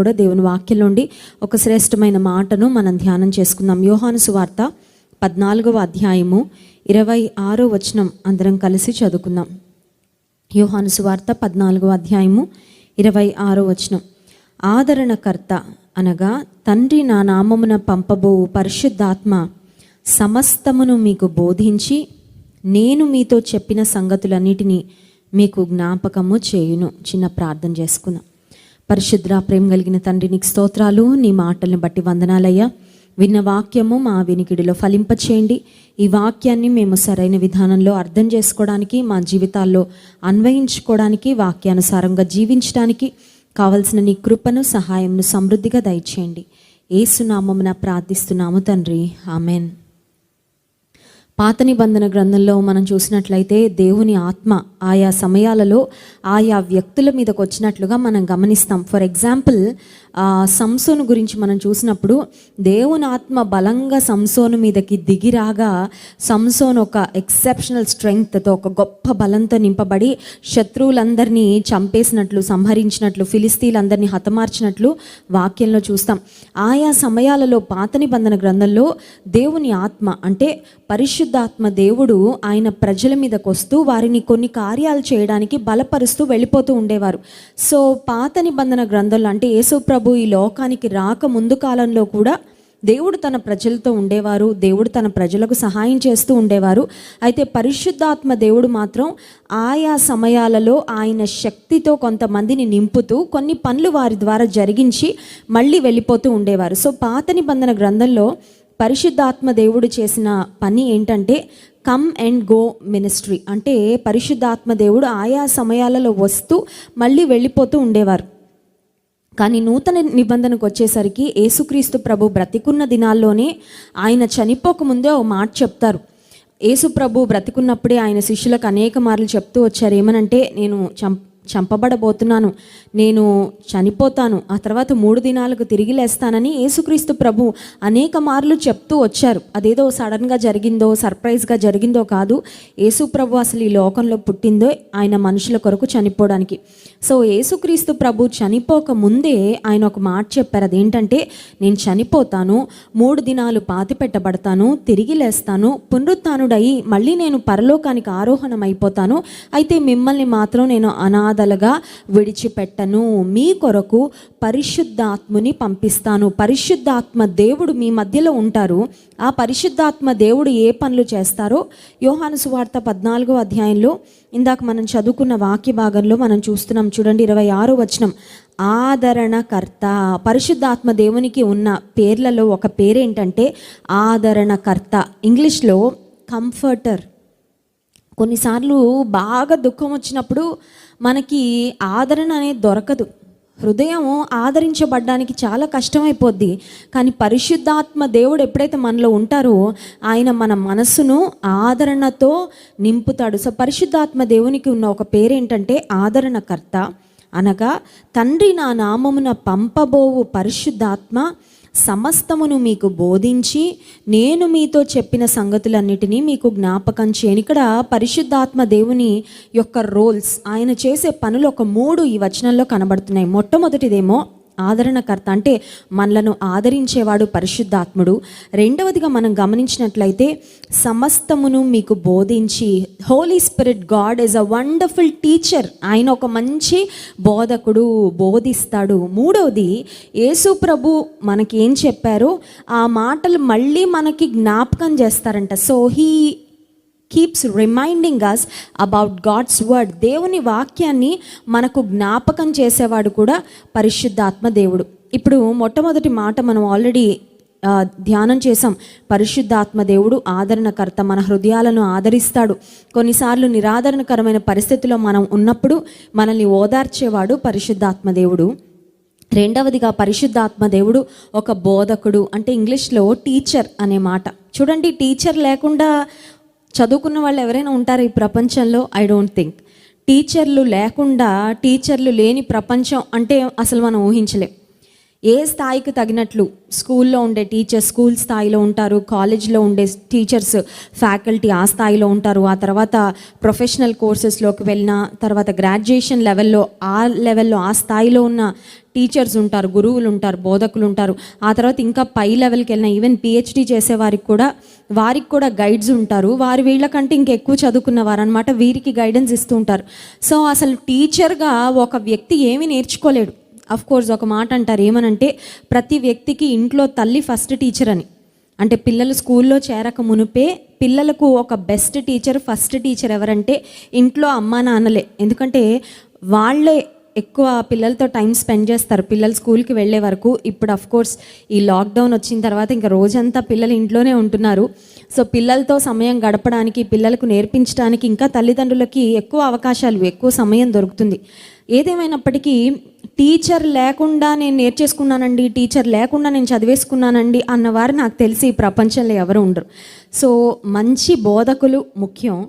కూడా దేవుని వాక్యం నుండి ఒక శ్రేష్టమైన మాటను మనం ధ్యానం చేసుకుందాం. యోహాను సువార్త పద్నాలుగవ అధ్యాయము ఇరవై ఆరో వచనం అందరం కలిసి చదువుకుందాం. యోహాను సువార్త పద్నాలుగవ అధ్యాయము ఇరవై ఆరో వచనం. ఆదరణకర్త అనగా తండ్రి నా నామమున పంపబో పరిశుద్ధాత్మ సమస్తమును మీకు బోధించి నేను మీతో చెప్పిన సంగతులన్నిటినీ మీకు జ్ఞాపకము చేయును. చిన్న ప్రార్థన చేసుకుందాం. పరిశుద్ర ప్రేమ కలిగిన తండ్రి నీకు స్తోత్రాలు నీ మాటలను బట్టి వందనాలయ్యా. విన్న వాక్యము మా వినికిడిలో ఫలింపచేయండి. ఈ వాక్యాన్ని మేము సరైన విధానంలో అర్థం చేసుకోవడానికి మా జీవితాల్లో అన్వయించుకోవడానికి వాక్యానుసారంగా జీవించడానికి కావలసిన నీ కృపను సహాయంను సమృద్ధిగా దయచేయండి. ఏసునామమున ప్రార్థిస్తున్నాము తండ్రి. ఆమెన్. పాత నిబంధన గ్రంథంలో మనం చూసినట్లయితే దేవుని ఆత్మ ఆయా సమయాలలో ఆయా వ్యక్తుల మీదకు వచ్చినట్లుగా మనం గమనిస్తాం. ఫర్ ఎగ్జాంపుల్ సంసోను గురించి మనం చూసినప్పుడు దేవుని ఆత్మ బలంగా సంసోను మీదకి దిగిరాగా సంసోన్ ఒక ఎక్సెప్షనల్ స్ట్రెంగ్త్తో ఒక గొప్ప బలంతో నింపబడి శత్రువులందరినీ చంపేసినట్లు సంహరించినట్లు ఫిలిస్తీన్లందరినీ హతమార్చినట్లు వాక్యంలో చూస్తాం. ఆయా సమయాలలో పాత నిబంధన గ్రంథంలో దేవుని ఆత్మ అంటే పరిశుద్ధాత్మ దేవుడు ఆయన ప్రజల మీదకు వస్తూ వారిని కొన్ని కార్యాలు చేయడానికి బలపరుస్తూ వెళ్ళిపోతూ ఉండేవారు. సో పాత నిబంధన గ్రంథంలో అంటే యేసు ప్రభు ఈ లోకానికి రాక ముందు కాలంలో కూడా దేవుడు తన ప్రజలతో ఉండేవారు దేవుడు తన ప్రజలకు సహాయం చేస్తూ ఉండేవారు. అయితే పరిశుద్ధాత్మ దేవుడు మాత్రం ఆయా సమయాలలో ఆయన శక్తితో కొంతమందిని నింపుతూ కొన్ని పనులు వారి ద్వారా జరిగించి మళ్ళీ వెళ్ళిపోతూ ఉండేవారు. సో పాత నిబంధన గ్రంథంలో పరిశుద్ధాత్మ దేవుడు చేసిన పని ఏంటంటే కమ్ అండ్ గో మినిస్ట్రీ అంటే పరిశుద్ధాత్మ దేవుడు ఆయా సమయాలలో వస్తూ మళ్ళీ వెళ్ళిపోతూ ఉండేవారు. కానీ నూతన నిబంధనకు వచ్చేసరికి యేసుక్రీస్తు ప్రభు బ్రతికున్న దినాల్లోనే ఆయన చనిపోకముందే ఓ మాట చెప్తారు. యేసు ప్రభు బ్రతికున్నప్పుడే ఆయన శిష్యులకు అనేక మార్లు చెప్తూ వచ్చారు. ఏమనంటే నేను చం చంపబడబోతున్నాను. నేను చనిపోతాను. ఆ తర్వాత మూడు దినాలకు తిరిగి లేస్తానని యేసుక్రీస్తు ప్రభు అనేక మార్లు చెప్తూ వచ్చారు. అదేదో సడన్గా జరిగిందో సర్ప్రైజ్గా జరిగిందో కాదు. యేసు ప్రభు అసలు ఈ లోకంలో పుట్టిందో ఆయన మనుషుల కొరకు చనిపోవడానికి. సో యేసుక్రీస్తు ప్రభు చనిపోక ముందే ఆయన ఒక మాట చెప్పారు. అదేంటంటే నేను చనిపోతాను మూడు దినాలు పాతి పెట్టబడతాను తిరిగి లేస్తాను పునరుత్నుడై మళ్ళీ నేను పరలోకానికి ఆరోహణం అయిపోతాను అయితే మిమ్మల్ని మాత్రం నేను అనాథలుగా విడిచిపెట్టను. మీ కొరకు పరిశుద్ధాత్ముని పంపిస్తాను. పరిశుద్ధాత్మ దేవుడు మీ మధ్యలో ఉంటారు. ఆ పరిశుద్ధాత్మ దేవుడు ఏ పనులు చేస్తారో యోహాను సువార్త పద్నాలుగో అధ్యాయంలో ఇందాక మనం చదువుకున్న వాక్య భాగంలో మనం చూస్తున్నాం. చూడండి ఇరవై ఆరో వచనం. ఆదరణకర్త. పరిశుద్ధాత్మ దేవునికి ఉన్న పేర్లలో ఒక పేరేంటంటే ఆదరణకర్త. ఇంగ్లీష్లో కంఫర్టర్. కొన్నిసార్లు బాగా దుఃఖం వచ్చినప్పుడు మనకి ఆదరణ అనేది దొరకదు. హృదయం ఆదరించబడ్డానికి చాలా కష్టమైపోద్ది. కానీ పరిశుద్ధాత్మ దేవుడు ఎప్పుడైతే మనలో ఉంటారో ఆయన మన మనస్సును ఆదరణతో నింపుతాడు. సో పరిశుద్ధాత్మ దేవునికి ఉన్న ఒక పేరేంటంటే ఆదరణకర్త. అనగా తండ్రి నా నామమున పంపబోవు పరిశుద్ధాత్మ సమస్తమును మీకు బోధించి నేను మీతో చెప్పిన సంగతులన్నిటినీ మీకు జ్ఞాపకం చేయను. ఇక్కడ పరిశుద్ధాత్మ దేవుని యొక్క రోల్స్ ఆయన చేసే పనులు ఒక మూడు ఈ వచనంలో కనబడుతున్నాయి. మొట్టమొదటిదేమో ఆదరణకర్త అంటే మనలను ఆదరించేవాడు పరిశుద్ధాత్ముడు. రెండవదిగా మనం గమనించినట్లయితే సమస్తమును మీకు బోధించి holy spirit God is a wonderful teacher ఆయన ఒక మంచి బోధకుడు బోధిస్తాడు. మూడవది యేసు ప్రభు మనకి ఏం చెప్పారో ఆ మాటలు మళ్ళీ మనకి జ్ఞాపకం చేస్తారంట. So he keeps reminding us about God's word దేవుని వాక్యాన్ని మనకు జ్ఞాపకం చేసేవాడు కూడా పరిశుద్ధాత్మ దేవుడు. ఇప్పుడు మొట్టమొదటి మాట మనం ఆల్రెడీ ధ్యానం చేసాం పరిశుద్ధాత్మ దేవుడు ఆదరణకర్త మన హృదయాలను ఆదరిస్తాడు. కొన్నిసార్లు నిరాదరణకరమైన పరిస్థితిలో మనం ఉన్నప్పుడు మనల్ని ఓదార్చేవాడు పరిశుద్ధాత్మ దేవుడు. రెండవదిగా పరిశుద్ధాత్మ దేవుడు ఒక బోధకుడు అంటే ఇంగ్లీష్లో టీచర్ అనే మాట. చూడండి టీచర్ లేకుండా చదువుకున్న వాళ్ళు ఎవరైనా ఉంటారు ఈ ప్రపంచంలో? ఐ డోంట్ థింక్ టీచర్లు లేకుండా టీచర్లు లేని ప్రపంచం అంటే అసలు మనం ఊహించలేం. ఏ స్థాయికి తగినట్లు స్కూల్లో ఉండే టీచర్స్ స్కూల్ స్థాయిలో ఉంటారు కాలేజ్లో ఉండే టీచర్స్ ఫ్యాకల్టీ ఆ స్థాయిలో ఉంటారు. ఆ తర్వాత ప్రొఫెషనల్ కోర్సెస్లోకి వెళ్ళిన తర్వాత గ్రాడ్యుయేషన్ లెవెల్లో ఆ లెవెల్లో ఆ స్థాయిలో ఉన్న టీచర్స్ ఉంటారు గురువులు ఉంటారు బోధకులు ఉంటారు. ఆ తర్వాత ఇంకా పై లెవెల్కి వెళ్ళిన ఈవెన్ పిహెచ్డి చేసే వారికి కూడా వారికి కూడా గైడ్స్ ఉంటారు. వారి వీళ్ళకంటే ఇంకెక్కువ చదువుకున్న వారు అనమాట వీరికి గైడెన్స్ ఇస్తూ ఉంటారు. సో అసలు టీచర్గా ఒక వ్యక్తి ఏమీ నేర్చుకోలేడు. అఫ్ కోర్స్ ఒక మాట అంటారు ఏమనంటే ప్రతి వ్యక్తికి ఇంట్లో తల్లి ఫస్ట్ టీచర్ అని. అంటే పిల్లలు స్కూల్లో చేరక మునిపే పిల్లలకు ఒక బెస్ట్ టీచర్ ఫస్ట్ టీచర్ ఎవరంటే ఇంట్లో అమ్మా నాన్నలే. ఎందుకంటే వాళ్ళే ఎక్కువ పిల్లలతో టైం స్పెండ్ చేస్తారు. పిల్లలు స్కూల్కి వెళ్ళే వరకు ఇప్పుడు అఫ్ కోర్స్ ఈ లాక్డౌన్ వచ్చిన తర్వాత ఇంకా రోజంతా పిల్లలు ఇంట్లోనే ఉంటున్నారు. సో పిల్లలతో సమయం గడపడానికి పిల్లలకు నేర్పించడానికి ఇంకా తల్లిదండ్రులకి ఎక్కువ అవకాశాలు ఎక్కువ సమయం దొరుకుతుంది. ఏదేమైనప్పటికీ టీచర్ లేకుండా నేను నేర్చేసుకున్నానండి టీచర్ లేకుండా నేను చదివేసుకున్నానండి అన్నవారు నాకు తెలిసి ఈ ప్రపంచంలో ఎవరు ఉండరు. సో మంచి బోధకులు ముఖ్యం.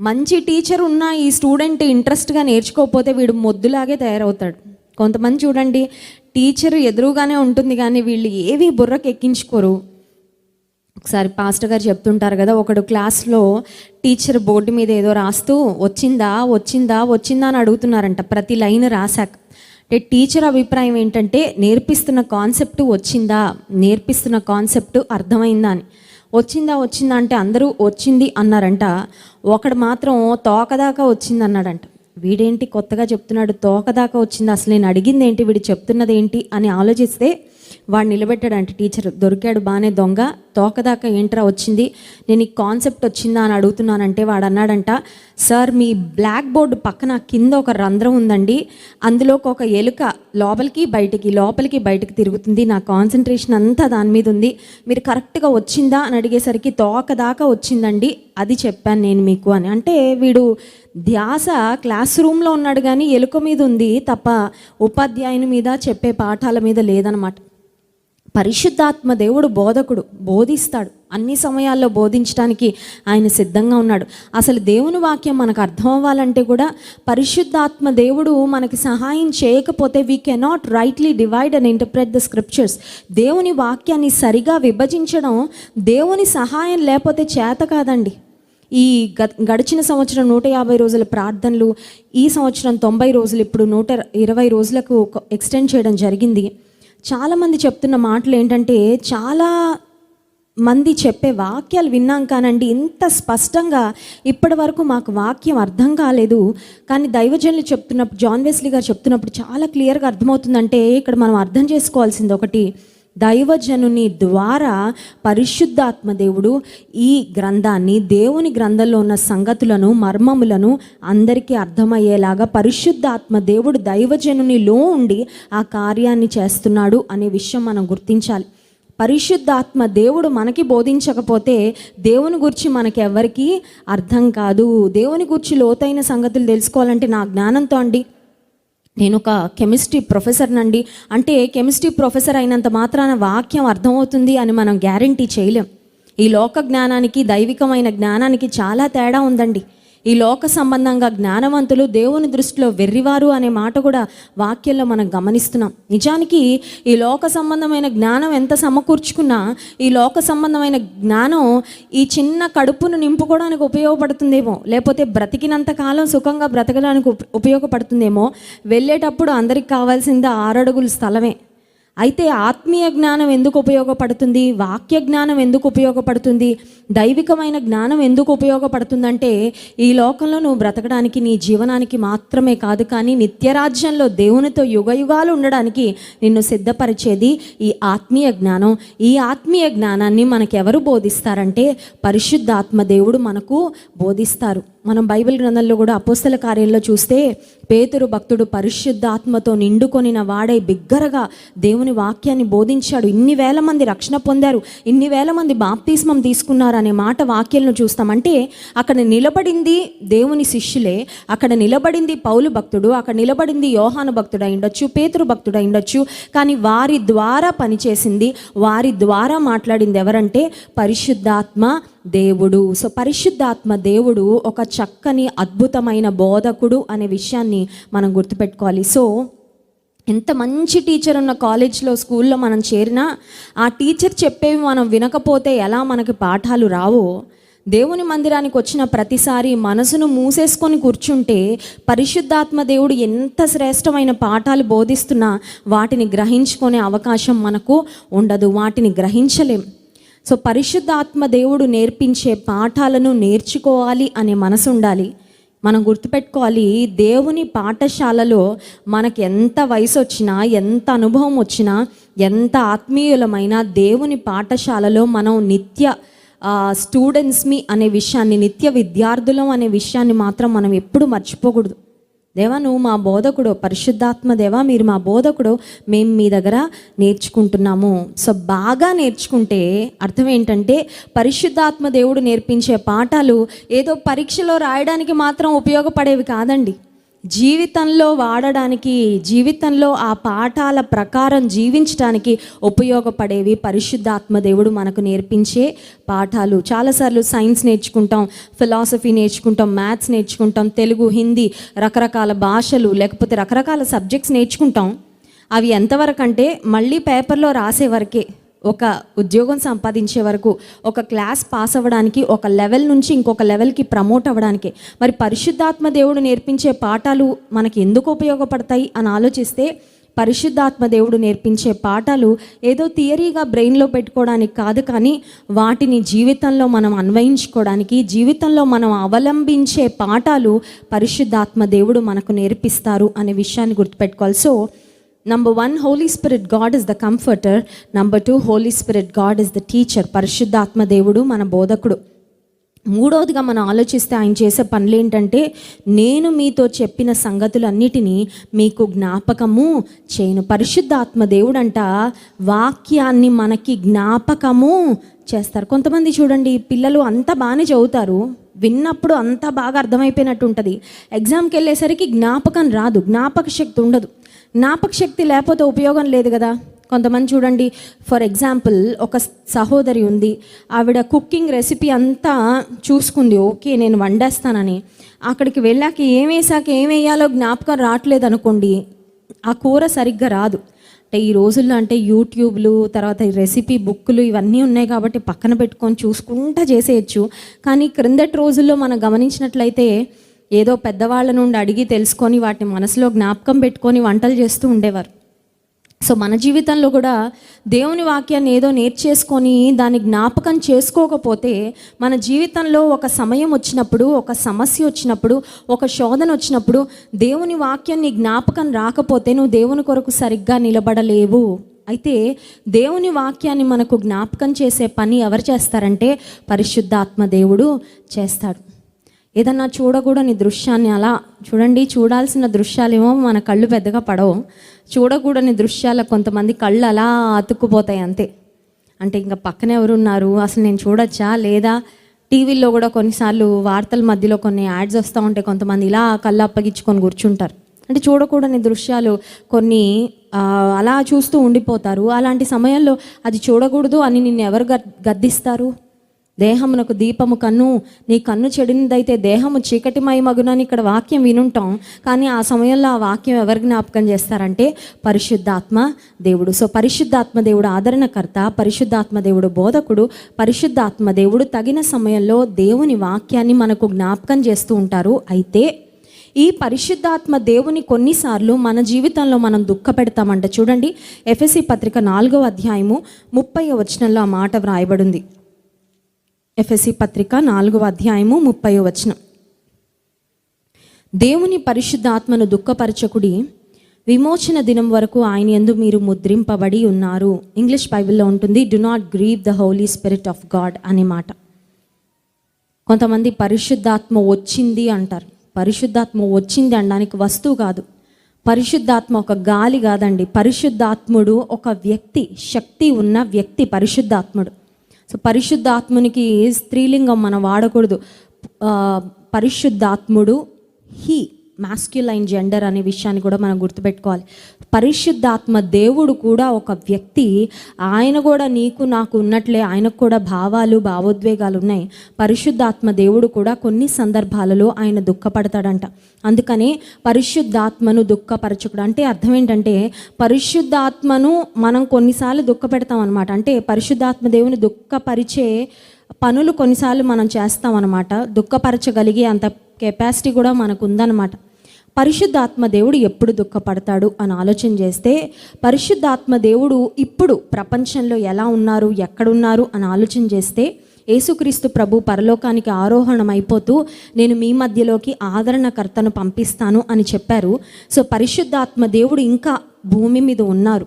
మంచి టీచర్ ఉన్న ఈ స్టూడెంట్ ఇంట్రెస్ట్గా నేర్చుకోకపోతే వీడు మొద్దులాగే తయారవుతాడు. కొంతమంది చూడండి టీచర్ ఎదురుగానే ఉంటుంది కానీ వీళ్ళు ఏవి బుర్రకు ఎక్కించుకోరు. ఒకసారి పాస్టర్ గారు చెప్తుంటారు కదా ఒకడు క్లాస్లో టీచర్ బోర్డు మీద ఏదో రాస్తూ వచ్చిందా వచ్చిందా వచ్చిందా అని అడుగుతున్నారంట ప్రతి లైన్ రాశాక. అంటే టీచర్ అభిప్రాయం ఏంటంటే నేర్పిస్తున్న కాన్సెప్ట్ వచ్చిందా నేర్పిస్తున్న కాన్సెప్ట్ అర్థమైందా అని. వచ్చిందా వచ్చిందా అంటే అందరూ వచ్చింది అన్నారంట. ఒకడు మాత్రం తోకదాకా వచ్చింది అన్నాడంట. వీడేంటి కొత్తగా చెప్తున్నాడు తోకదాకా వచ్చింది అసలు నేను అడిగింది ఏంటి వీడు చెప్తున్నది ఏంటి అని ఆలోచిస్తే వాడు నిలబెట్టాడంట టీచర్ దొరికాడు బాగానే దొంగ తోకదాకా ఏంట్రా వచ్చింది? నేను ఈ కాన్సెప్ట్ వచ్చిందా అని అడుగుతున్నానంటే వాడు అన్నాడంట సార్ మీ బ్లాక్ బోర్డు పక్కన కింద ఒక రంధ్రం ఉందండి. అందులోకి ఒక ఎలుక లోపలికి బయటికి లోపలికి బయటికి తిరుగుతుంది. నా కాన్సన్ట్రేషన్ అంతా దాని మీద ఉంది. మీరు కరెక్ట్గా వచ్చిందా? అని అడిగేసరికి తోకదాకా వచ్చిందండి. అది చెప్పాను నేను మీకు అని. అంటే వీడు ధ్యాస క్లాస్ రూమ్లో ఉన్నాడు కానీ ఎలుక మీద ఉంది తప్ప ఉపాధ్యాయుని మీద చెప్పే పాఠాల మీద లేదనమాట పరిశుద్ధాత్మ దేవుడు బోధకుడు బోధిస్తాడు. అన్ని సమయాల్లో బోధించడానికి ఆయన సిద్ధంగా ఉన్నాడు. అసలు దేవుని వాక్యం మనకు అర్థం అవ్వాలంటే కూడా పరిశుద్ధాత్మ దేవుడు మనకి సహాయం చేయకపోతే we cannot rightly divide and interpret the scriptures దేవుని వాక్యాన్ని సరిగా విభజించడం దేవుని సహాయం లేకపోతే చేత కాదండి. ఈ గ గడిచిన సంవత్సరం నూట యాభై రోజుల ప్రార్థనలు ఈ సంవత్సరం తొంభై రోజులు ఇప్పుడు నూట ఇరవై రోజులకు ఎక్స్టెండ్ చేయడం జరిగింది. చాలామంది చెప్తున్న మాటలు ఏంటంటే చాలా మంది చెప్పే వాక్యాలు విన్నాం కానండి ఇంత స్పష్టంగా ఇప్పటి వరకు మాకు వాక్యం అర్థం కాలేదు. కానీ దైవజనులు చెప్తున్నప్పుడు జాన్ వెస్లీ గారు చెప్తున్నప్పుడు చాలా క్లియర్గా అర్థమవుతుందంటే ఇక్కడ మనం అర్థం చేసుకోవాల్సింది ఒకటి. దైవజనుని ద్వారా పరిశుద్ధాత్మ దేవుడు ఈ గ్రంథాన్ని దేవుని గ్రంథంలో ఉన్న సంగతులను మర్మములను అందరికీ అర్థమయ్యేలాగా పరిశుద్ధాత్మ దేవుడు దైవజనునిలో ఉండి ఆ కార్యాన్ని చేస్తున్నాడు అనే విషయం మనం గుర్తించాలి. పరిశుద్ధాత్మ దేవుడు మనకి బోధించకపోతే దేవుని గురించి మనకి ఎవరికి అర్థం కాదు. దేవుని గురించి లోతైన సంగతులు తెలుసుకోవాలంటే నా జ్ఞానంతో అండి. నేను ఒక కెమిస్ట్రీ ప్రొఫెసర్ నండి. అంటే కెమిస్ట్రీ ప్రొఫెసర్ అయినంత మాత్రాన వాక్యం అర్థమవుతుంది అని మనం గ్యారంటీ చేయలేం. ఈ లోక జ్ఞానానికి దైవికమైన జ్ఞానానికి చాలా తేడా ఉందండి. ఈ లోక సంబంధంగా జ్ఞానవంతులు దేవుని దృష్టిలో వెర్రివారు అనే మాట కూడా వాక్యంలో మనం గమనిస్తున్నాం. నిజానికి ఈ లోక సంబంధమైన జ్ఞానం ఎంత సమకూర్చుకున్నా ఈ లోక సంబంధమైన జ్ఞానం ఈ చిన్న కడుపును నింపుకోవడానికి ఉపయోగపడుతుందేమో లేకపోతే బ్రతికినంత కాలం సుఖంగా బ్రతకడానికి ఉపయోగపడుతుందేమో వెళ్ళేటప్పుడు అందరికి కావాల్సింది ఆరడుగుల స్థలమే. అయితే ఆత్మీయ జ్ఞానం ఎందుకు ఉపయోగపడుతుంది? వాక్య జ్ఞానం ఎందుకు ఉపయోగపడుతుంది? దైవికమైన జ్ఞానం ఎందుకు ఉపయోగపడుతుందంటే ఈ లోకంలో నువ్వు బ్రతకడానికి నీ జీవనానికి మాత్రమే కాదు కానీ నిత్యరాజ్యంలో దేవునితో యుగయుగాలు ఉండడానికి నిన్ను సిద్ధపరిచేది ఈ ఆత్మీయ జ్ఞానం. ఈ ఆత్మీయ జ్ఞానాన్ని మనకెవరు బోధిస్తారంటే పరిశుద్ధాత్మ దేవుడు మనకు బోధిస్తారు. మనం బైబిల్ గ్రంథంలో కూడా అపోస్తల కార్యంలో చూస్తే పేతురు భక్తుడు పరిశుద్ధాత్మతో నిండుకొనిన వాడై బిగ్గరగా దేవుని వాక్యాన్ని బోధించాడు. ఇన్ని వేల మంది రక్షణ పొందారు. ఇన్ని వేల మంది బాప్తిస్మం తీసుకున్నారు అనే మాట వాక్యాలను చూస్తాం అంటే అక్కడ నిలబడింది దేవుని శిష్యులే అక్కడ నిలబడింది పౌలు భక్తుడు అక్కడ నిలబడింది యోహాను భక్తుడు ఉండొచ్చు పేతురు భక్తుడు ఉండొచ్చు కానీ వారి ద్వారా పనిచేసింది వారి ద్వారా మాట్లాడింది ఎవరంటే పరిశుద్ధాత్మ దేవుడు. సో పరిశుద్ధాత్మ దేవుడు ఒక చక్కని అద్భుతమైన బోధకుడు అనే విషయాన్ని మనం గుర్తుపెట్టుకోవాలి. సో ఎంత మంచి టీచర్ ఉన్న కాలేజ్లో స్కూల్లో మనం చేరినా ఆ టీచర్ చెప్పేవి మనం వినకపోతే ఎలా మనకి పాఠాలు రావో దేవుని మందిరానికి వచ్చిన ప్రతిసారి మనసును మూసేసుకొని కూర్చుంటే పరిశుద్ధాత్మ దేవుడు ఎంత శ్రేష్టమైన పాఠాలు బోధిస్తున్నా వాటిని గ్రహించుకునే అవకాశం మనకు ఉండదు వాటిని గ్రహించలేం. సో పరిశుద్ధాత్మ దేవుడు నేర్పించే పాఠాలను నేర్చుకోవాలి అనే మనసు ఉండాలి. మనం గుర్తుపెట్టుకోవాలి దేవుని పాఠశాలలో మనకి ఎంత వయసు వచ్చినా ఎంత అనుభవం వచ్చినా ఎంత ఆత్మీయులమైన దేవుని పాఠశాలలో మనం నిత్య స్టూడెంట్స్మి అనే విషయాన్ని నిత్య విద్యార్థులం అనే విషయాన్ని మాత్రం మనం ఎప్పుడు మర్చిపోకూడదు. దేవా నువ్వు మా బోధకుడు పరిశుద్ధాత్మ దేవా మీరు మా బోధకుడు మేము మీ దగ్గర నేర్చుకుంటున్నాము. సో బాగా నేర్చుకుంటే అర్థం ఏంటంటే పరిశుద్ధాత్మ దేవుడు నేర్పించే పాఠాలు ఏదో పరీక్షలో రాయడానికి మాత్రం ఉపయోగపడేవి కాదండి. జీవితంలో వాడడానికి జీవితంలో ఆ పాఠాల ప్రకారం జీవించడానికి ఉపయోగపడేవి పరిశుద్ధాత్మ దేవుడు మనకు నేర్పించే పాఠాలు. చాలాసార్లు సైన్స్ నేర్చుకుంటాం ఫిలాసఫీ నేర్చుకుంటాం మ్యాథ్స్ నేర్చుకుంటాం తెలుగు హిందీ రకరకాల భాషలు లేకపోతే రకరకాల సబ్జెక్ట్స్ నేర్చుకుంటాం. అవి ఎంతవరకు అంటే మళ్ళీ పేపర్లో రాసే వరకే. ఒక ఉద్యోగం సంపాదించే వరకు ఒక క్లాస్ పాస్ అవ్వడానికి ఒక లెవెల్ నుంచి ఇంకొక లెవెల్కి ప్రమోట్ అవ్వడానికి మరి పరిశుద్ధాత్మ దేవుడు నేర్పించే పాఠాలు మనకి ఎందుకు ఉపయోగపడతాయి అని ఆలోచిస్తే పరిశుద్ధాత్మ దేవుడు నేర్పించే పాఠాలు ఏదో థియరీగా బ్రెయిన్లో పెట్టుకోవడానికి కాదు కానీ వాటిని జీవితంలో మనం అన్వయించుకోవడానికి జీవితంలో మనం అవలంబించే పాఠాలు పరిశుద్ధాత్మ దేవుడు మనకు నేర్పిస్తారు అనే విషయాన్ని గుర్తుపెట్టుకోవాలి. So number one holy spirit God is the comforter number two holy spirit God is the teacher పరిశుద్ధాత్మ దేవుడు మన బోధకుడు. మూడవదిగా మనం ఆలోచిస్తే ఆయన చేసే పనులు ఏంటంటే నేను మీతో చెప్పిన సంగతులన్నిటినీ మీకు జ్ఞాపకము చేయను. పరిశుద్ధాత్మ దేవుడంట వాక్యాన్ని మనకి జ్ఞాపకము చేస్తారు. కొంతమంది చూడండి పిల్లలు అంతా బాగానే చదువుతారు విన్నప్పుడు అంతా బాగా అర్థమైపోయినట్టు ఉంటుంది ఎగ్జామ్కి వెళ్ళేసరికి జ్ఞాపకం రాదు జ్ఞాపక శక్తి ఉండదు. జ్ఞాపక శక్తి లేకపోతే ఉపయోగం లేదు కదా. కొంతమంది చూడండి ఫర్ ఎగ్జాంపుల్ ఒక సహోదరి ఉంది. ఆవిడ కుకింగ్ రెసిపీ అంతా చూసుకుంది. ఓకే నేను వండేస్తానని. అక్కడికి వెళ్ళాక ఏం వేసాక ఏం వేయాలో జ్ఞాపకం రావట్లేదు అనుకోండి. ఆ కూర సరిగ్గా రాదు. అంటే ఈ రోజుల్లో అంటే యూట్యూబ్లు తర్వాత ఈ రెసిపీ బుక్లు ఇవన్నీ ఉన్నాయి కాబట్టి పక్కన పెట్టుకొని చూసుకుంటా చేసేయచ్చు. కానీ క్రిందటి రోజుల్లో మనం గమనించినట్లయితే ఏదో పెద్దవాళ్ళ నుండి అడిగి తెలుసుకొని వాటిని మనసులో జ్ఞాపకం పెట్టుకొని వంటలు చేస్తూ ఉండేవారు. సో మన జీవితంలో కూడా దేవుని వాక్యాన్ని ఏదో నేర్చేసుకొని దాన్ని జ్ఞాపకం చేసుకోకపోతే మన జీవితంలో ఒక సమయం వచ్చినప్పుడు ఒక సమస్య వచ్చినప్పుడు ఒక శోధన వచ్చినప్పుడు దేవుని వాక్యాన్ని జ్ఞాపకం రాకపోతే నువ్వు దేవుని కొరకు సరిగ్గా నిలబడలేవు. అయితే దేవుని వాక్యాన్ని మనకు జ్ఞాపకం చేసే పని ఎవరు చేస్తారంటే పరిశుద్ధాత్మ దేవుడు చేస్తాడు. ఏదన్నా చూడకూడని దృశ్యాన్ని అలా చూడండి చూడాల్సిన దృశ్యాలేమో మన కళ్ళు పెద్దగా పడవు. చూడకూడని దృశ్యాల కొంతమంది కళ్ళు అలా అతుక్కుపోతాయి అంతే. అంటే ఇంకా పక్కన ఎవరున్నారు? అసలు నేను చూడొచ్చా? లేదా టీవీల్లో కూడా కొన్నిసార్లు వార్తల మధ్యలో కొన్ని యాడ్స్ వస్తూ ఉంటే కొంతమంది ఇలా కళ్ళు అప్పగించుకొని కూర్చుంటారు. అంటే చూడకూడని దృశ్యాలు కొన్ని అలా చూస్తూ ఉండిపోతారు. అలాంటి సమయంలో అది చూడకూడదు అని నిన్ను ఎవరు గద్- గద్దిస్తారు? దేహమునకు దీపము కన్ను నీ కన్ను చెడినదైతే దేహము చీకటిమై మగునని ఇక్కడ వాక్యం వినుంటాం. కానీ ఆ సమయంలో ఆ వాక్యం ఎవరు జ్ఞాపకం చేస్తారంటే పరిశుద్ధాత్మ దేవుడు. సో పరిశుద్ధాత్మ దేవుడు ఆదరణకర్త పరిశుద్ధాత్మ దేవుడు బోధకుడు పరిశుద్ధాత్మ దేవుడు తగిన సమయంలో దేవుని వాక్యాన్ని మనకు జ్ఞాపకం చేస్తూ ఉంటారు. అయితే ఈ పరిశుద్ధాత్మ దేవుని కొన్నిసార్లు మన జీవితంలో మనం దుఃఖ పెడతామంట చూడండి ఎఫ్ఎస్సి పత్రిక నాలుగవ అధ్యాయము ముప్పై వచనంలో ఆ మాట వ్రాయబడింది. ఎఫ్ఎసి పత్రిక నాలుగవ అధ్యాయము ముప్పై వచనం. దేవుని పరిశుద్ధాత్మను దుఃఖపరచకుడి విమోచన దినం వరకు ఆయన ఎందు మీరు ముద్రింపబడి ఉన్నారు. ఇంగ్లీష్ బైబిల్లో ఉంటుంది do not grieve the holy spirit of God అనే మాట. కొంతమంది పరిశుద్ధాత్మ వచ్చింది అంటారు. పరిశుద్ధాత్మ వచ్చింది అనడానికి వస్తువు కాదు. పరిశుద్ధాత్మ ఒక గాలి కాదండి. పరిశుద్ధాత్ముడు ఒక వ్యక్తి శక్తి ఉన్న వ్యక్తి పరిశుద్ధాత్ముడు. సో పరిశుద్ధాత్మునికి స్త్రీలింగం మనం వాడకూడదు. పరిశుద్ధాత్ముడు హీ మాస్క్యులైన్ జెండర్ అనే విషయాన్ని కూడా మనం గుర్తుపెట్టుకోవాలి. పరిశుద్ధాత్మ దేవుడు కూడా ఒక వ్యక్తి ఆయన కూడా నీకు నాకు ఉన్నట్లే ఆయనకు కూడా భావాలు భావోద్వేగాలు ఉన్నాయి. పరిశుద్ధాత్మ దేవుడు కూడా కొన్ని సందర్భాలలో ఆయన దుఃఖపడతాడంట. అందుకనే పరిశుద్ధాత్మను దుఃఖపరచుకుడు అంటే అర్థం ఏంటంటే పరిశుద్ధాత్మను మనం కొన్నిసార్లు దుఃఖపెడతాం అనమాట అంటే పరిశుద్ధాత్మ దేవుని దుఃఖపరిచే పనులు కొన్నిసార్లు మనం చేస్తాం అనమాట దుఃఖపరచగలిగే అంత కెపాసిటీ కూడా మనకు ఉందన్నమాట పరిశుద్ధాత్మ దేవుడు ఎప్పుడు దుఃఖపడతాడు అని ఆలోచన చేస్తే పరిశుద్ధాత్మ దేవుడు ఇప్పుడు ప్రపంచంలో ఎలా ఉన్నారు ఎక్కడున్నారు అని ఆలోచన చేస్తే యేసుక్రీస్తు ప్రభు పరలోకానికి ఆరోహణం అయిపోతూ నేను మీ మధ్యలోకి ఆదరణకర్తను పంపిస్తాను అని చెప్పారు. సో పరిశుద్ధాత్మ దేవుడు ఇంకా భూమి మీద ఉన్నారు.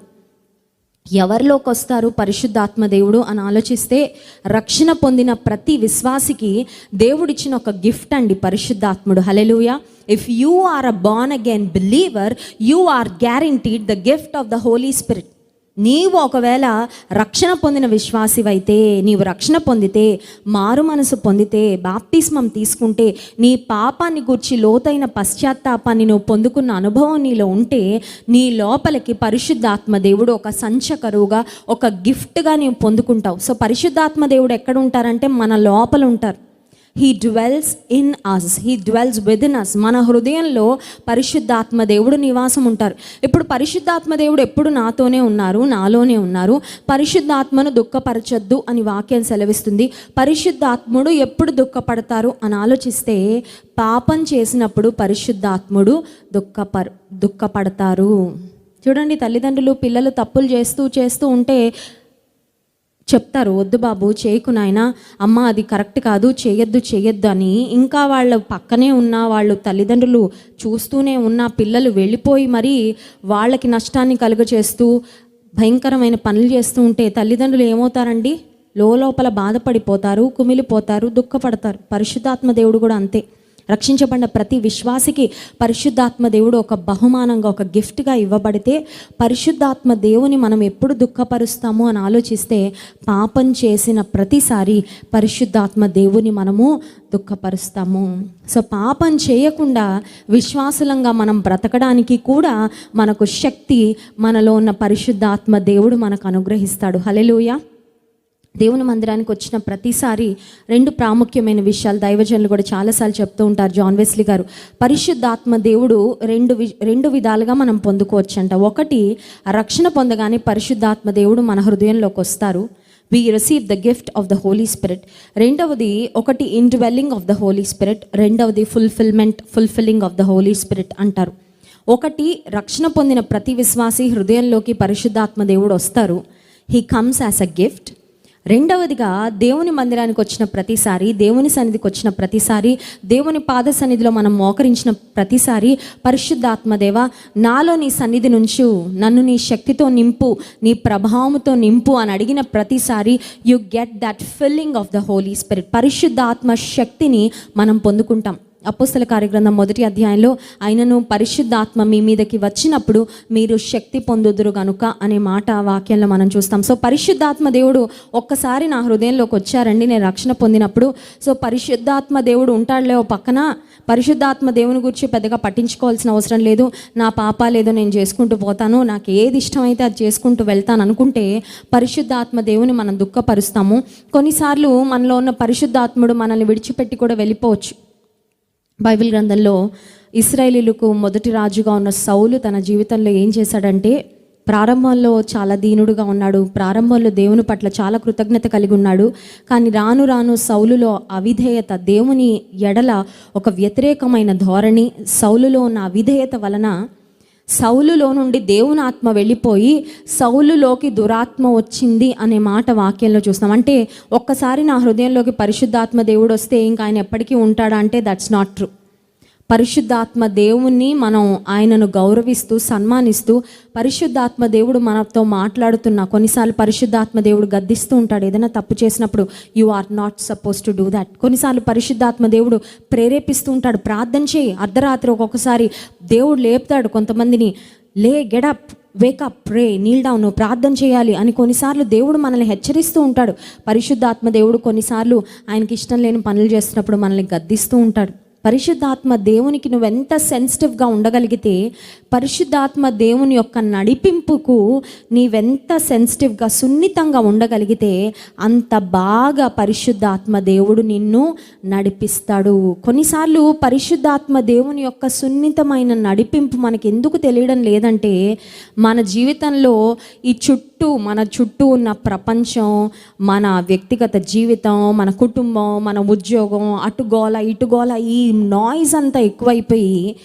ఎవరిలోకి వస్తారు పరిశుద్ధాత్మ దేవుడు అని ఆలోచిస్తే రక్షణ పొందిన ప్రతి విశ్వాసికి దేవుడిచ్చిన ఒక గిఫ్ట్ అండి పరిశుద్ధాత్ముడు. Hallelujah if you are a born again believer you are guaranteed the gift of the holy spirit నీవు ఒకవేళ రక్షణ పొందిన విశ్వాసివైతే నీవు రక్షణ పొందితే మారు మనసు పొందితే బాప్తిస్మం తీసుకుంటే నీ పాపాన్ని గూర్చి లోతైన పశ్చాత్తాపాన్ని నువ్వు పొందుకున్న అనుభవం నీలో ఉంటే నీ లోపలికి పరిశుద్ధాత్మ దేవుడు ఒక సంచకరువుగా ఒక గిఫ్ట్గా నీవు పొందుకుంటావు. సో పరిశుద్ధాత్మ దేవుడు ఎక్కడ ఉంటారంటే మన లోపల ఉంటారు he dwells in us he dwells within us మన హృదయంలో పరిశుద్ధాత్మ దేవుడు నివాసం ఉంటారు. ఇప్పుడు పరిశుద్ధాత్మ దేవుడు ఎప్పుడు నాతోనే ఉన్నారు నాలోనే ఉన్నారు. పరిశుద్ధాత్మను దుఃఖపరచొద్దు అని వాక్యం సెలవిస్తుంది. పరిశుద్ధాత్ముడు ఎప్పుడు దుఃఖపడతారు అని ఆలోచిస్తే పాపం చేసినప్పుడు పరిశుద్ధాత్ముడు దుఃఖపర్ దుఃఖపడతారు. చూడండి తల్లిదండ్రులు పిల్లలు తప్పులు చేస్తూ చేస్తూ ఉంటే చెప్తారు వద్దు బాబు చేయకు నాయన. అమ్మ అది కరెక్ట్ కాదు చేయొద్దు చేయొద్దు అని ఇంకా వాళ్ళ పక్కనే ఉన్న వాళ్ళు తల్లిదండ్రులు చూస్తూనే ఉన్న పిల్లలు వెళ్ళిపోయి మరి వాళ్ళకి నష్టాన్ని కలుగచేస్తూ భయంకరమైన పనులు చేస్తూ ఉంటే తల్లిదండ్రులు ఏమవుతారండి? లోపల బాధపడిపోతారు కుమిలిపోతారు దుఃఖపడతారు. పరిశుద్ధాత్మ దేవుడు కూడా అంతే. రక్షించబడిన ప్రతి విశ్వాసికి పరిశుద్ధాత్మ దేవుడు ఒక బహుమానంగా ఒక గిఫ్ట్గా ఇవ్వబడితే పరిశుద్ధాత్మ దేవుని మనం ఎప్పుడు దుఃఖపరుస్తాము అని ఆలోచిస్తే పాపం చేసిన ప్రతిసారి పరిశుద్ధాత్మ దేవుని మనము దుఃఖపరుస్తాము. సో పాపం చేయకుండా విశ్వాసులంగా మనం బ్రతకడానికి కూడా మనకు శక్తి మనలో ఉన్న పరిశుద్ధాత్మ దేవుడు మనకు అనుగ్రహిస్తాడు. హలెలుయా దేవుని మందిరానికి వచ్చిన ప్రతిసారి రెండు ప్రాముఖ్యమైన విషయాలు దైవజనులు కూడా చాలాసార్లు చెప్తూ ఉంటారు. జాన్ వెస్లీ గారు పరిశుద్ధాత్మ దేవుడు రెండు వి రెండు విధాలుగా మనం పొందుకోవచ్చంట. ఒకటి రక్షణ పొందగానే పరిశుద్ధాత్మ దేవుడు మన హృదయంలోకి వస్తారు. We receive the gift of the holy spirit రెండవది ఒకటి indwelling of the holy spirit రెండవది fulfilment fulfilling of the holy spirit అంటారు. ఒకటి రక్షణ పొందిన ప్రతి విశ్వాసి హృదయంలోకి పరిశుద్ధాత్మ దేవుడు వస్తారు. He comes as a gift రెండవదిగా దేవుని మందిరానికి వచ్చిన ప్రతిసారి దేవుని సన్నిధికి వచ్చిన ప్రతిసారి దేవుని పాద సన్నిధిలో మనం మోకరించిన ప్రతిసారి పరిశుద్ధాత్మదేవ నాలో నీ సన్నిధి నుంచు నన్ను నీ శక్తితో నింపు నీ ప్రభావంతో నింపు అని అడిగిన ప్రతిసారి you get that filling of the holy spirit పరిశుద్ధాత్మ శక్తిని మనం పొందుకుంటాం. అపోస్తల కార్యగ్రంథం మొదటి అధ్యాయంలో ఆయనను పరిశుద్ధాత్మ మీ మీదకి వచ్చినప్పుడు మీరు శక్తి పొందుదురు గనుక అనే మాట వాక్యంలో మనం చూస్తాం. సో పరిశుద్ధాత్మ దేవుడు ఒక్కసారి నా హృదయంలోకి వచ్చారండి నేను రక్షణ పొందినప్పుడు. సో పరిశుద్ధాత్మ దేవుడు ఉంటాడులే ఓ పక్కన. పరిశుద్ధాత్మ దేవుని గురించి పెద్దగా పట్టించుకోవాల్సిన అవసరం లేదు. నా పాపాలేదో నేను చేసుకుంటూ పోతాను నాకు ఏది ఇష్టమైతే అది చేసుకుంటూ వెళ్తాను అనుకుంటే పరిశుద్ధాత్మ దేవుని మనం దుఃఖపరుస్తాము. కొన్నిసార్లు మనలో ఉన్న పరిశుద్ధాత్ముడు మనల్ని విడిచిపెట్టి కూడా వెళ్ళిపోవచ్చు. బైబిల్ గ్రంథంలో ఇస్రాయేలీలకు మొదటి రాజుగా ఉన్న సౌలు తన జీవితంలో ఏం చేశాడంటే ప్రారంభంలో చాలా దీనుడుగా ఉన్నాడు. ప్రారంభంలో దేవుని పట్ల చాలా కృతజ్ఞత కలిగి ఉన్నాడు. కానీ రాను రాను సౌలులో అవిధేయత దేవుని ఎడల ఒక వ్యతిరేకమైన ధోరణి సౌలులో ఉన్న అవిధేయత వలన సౌలులో నుండి దేవుని ఆత్మ వెళ్ళిపోయి సౌలులోకి దురాత్మ వచ్చింది అనే మాట వాక్యంలో చూస్తాం అంటే ఒక్కసారి నా హృదయంలోకి పరిశుద్ధాత్మ దేవుడు వస్తే ఇంకా ఆయన ఎప్పటికీ ఉంటాడా అంటే దట్స్ నాట్ ట్రూ పరిశుద్ధాత్మ దేవుణ్ణి మనం ఆయనను గౌరవిస్తూ సన్మానిస్తూ పరిశుద్ధాత్మ దేవుడు మనతో మాట్లాడుతున్న కొన్నిసార్లు పరిశుద్ధాత్మ దేవుడు గద్దిస్తూ ఉంటాడు. ఏదైనా తప్పు చేసినప్పుడు you are not suppose to do that కొన్నిసార్లు పరిశుద్ధాత్మ దేవుడు ప్రేరేపిస్తూ ఉంటాడు. ప్రార్థన చేయి. అర్ధరాత్రి ఒక్కొక్కసారి దేవుడు లేపుతాడు కొంతమందిని. లే get up wake up pray kneel down ప్రార్థన చేయాలి అని కొన్నిసార్లు దేవుడు మనల్ని హెచ్చరిస్తూ ఉంటాడు. పరిశుద్ధాత్మ దేవుడు కొన్నిసార్లు ఆయనకి ఇష్టం లేని పనులు చేస్తున్నప్పుడు మనల్ని గద్దిస్తూ ఉంటాడు. పరిశుద్ధాత్మ దేవునికి నువ్వెంత సెన్సిటివ్గా ఉండగలిగితే పరిశుద్ధాత్మ దేవుని యొక్క నడిపింపుకు నీవెంత సెన్సిటివ్గా సున్నితంగా ఉండగలిగితే అంత బాగా పరిశుద్ధాత్మ దేవుడు నిన్ను నడిపిస్తాడు. కొన్నిసార్లు పరిశుద్ధాత్మ దేవుని యొక్క సున్నితమైన నడిపింపు మనకి ఎందుకు తెలియడం లేదంటే మన జీవితంలో ఈ చుట్టూ మన చుట్టూ ఉన్న ప్రపంచం మన వ్యక్తిగత జీవితం మన కుటుంబం మన ఉద్యోగం అటు గోల ఇటు గోల ఈ నాయిస్ అంతా ఎక్కువైపోయి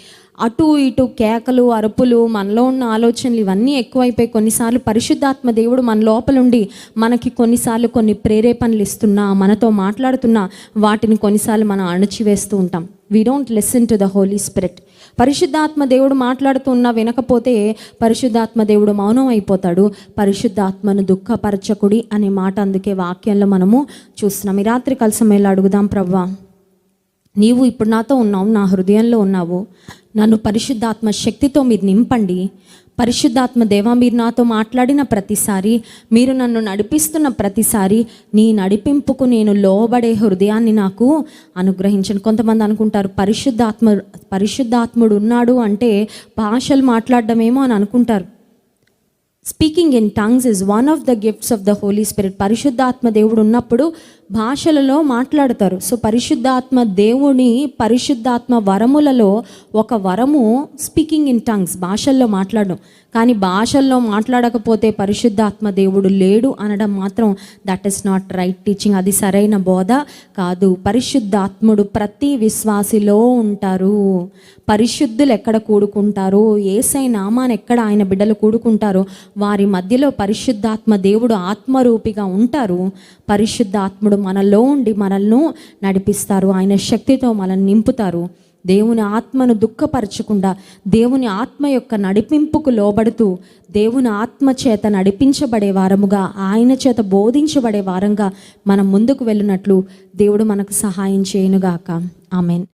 అటు ఇటు కేకలు అరుపులు మనలో ఉన్న ఆలోచనలు ఇవన్నీ ఎక్కువైపోయి కొన్నిసార్లు పరిశుద్ధాత్మ దేవుడు మన లోపలుండి మనకి కొన్నిసార్లు కొన్ని ప్రేరేపణలు ఇస్తున్నా మనతో మాట్లాడుతున్నా వాటిని కొన్నిసార్లు మనం అణచివేస్తూ ఉంటాం. We don't listen to the holy spirit పరిశుద్ధాత్మ దేవుడు మాట్లాడుతున్నా వినకపోతే పరిశుద్ధాత్మ దేవుడు మౌనం అయిపోతాడు. పరిశుద్ధాత్మను దుఃఖపరచకుడి అనే మాట అందుకే వాక్యంలో మనము చూస్తున్నాం. ఈ రాత్రి కలిసి సమయంలో అడుగుదాం ప్రవ్వా నీవు ఇప్పుడు నాతో ఉన్నావు నా హృదయంలో ఉన్నావు. నన్ను పరిశుద్ధాత్మ శక్తితో మీరు నింపండి. పరిశుద్ధాత్మ దేవా మీరు నాతో మాట్లాడిన ప్రతిసారి మీరు నన్ను నడిపిస్తున్న ప్రతిసారి నీ నడిపింపుకు నేను లోబడే హృదయాన్ని నాకు అనుగ్రహించండి. కొంతమంది అనుకుంటారు పరిశుద్ధాత్మ పరిశుద్ధాత్ముడు ఉన్నాడు అంటే భాషలు మాట్లాడడమేమో అని అనుకుంటారు. Speaking in tongues is one of the gifts of the holy spirit పరిశుద్ధాత్మ దేవుడు ఉన్నప్పుడు భాషలలో మాట్లాడతారు. సో పరిశుద్ధాత్మ దేవుని పరిశుద్ధాత్మ వరములలో ఒక వరము స్పీకింగ్ ఇన్ టంగ్స్ భాషల్లో మాట్లాడడం. కానీ భాషల్లో మాట్లాడకపోతే పరిశుద్ధాత్మ దేవుడు లేడు అనడం మాత్రం that is not right teaching అది సరైన బోధ కాదు. పరిశుద్ధాత్ముడు ప్రతి విశ్వాసిలో ఉంటారు. పరిశుద్ధులు ఎక్కడ కూడుకుంటారు? ఏసై నామాన్ ఎక్కడ ఆయన బిడ్డలు కూడుకుంటారో? వారి మధ్యలో పరిశుద్ధాత్మ దేవుడు ఆత్మరూపిగా ఉంటారు. పరిశుద్ధాత్ముడు మనలో ఉండి మనల్ని నడిపిస్తారు. ఆయన శక్తితో మనల్ని నింపుతారు. దేవుని ఆత్మను దుఃఖపరచకుండా దేవుని ఆత్మ యొక్క నడిపింపుకు లోబడుతూ దేవుని ఆత్మ చేత నడిపించబడే వారముగా ఆయన చేత బోధించబడే వారంగా మనం ముందుకు వెళ్ళినట్లు దేవుడు మనకు సహాయం చేయనుగాక. ఆమెన్.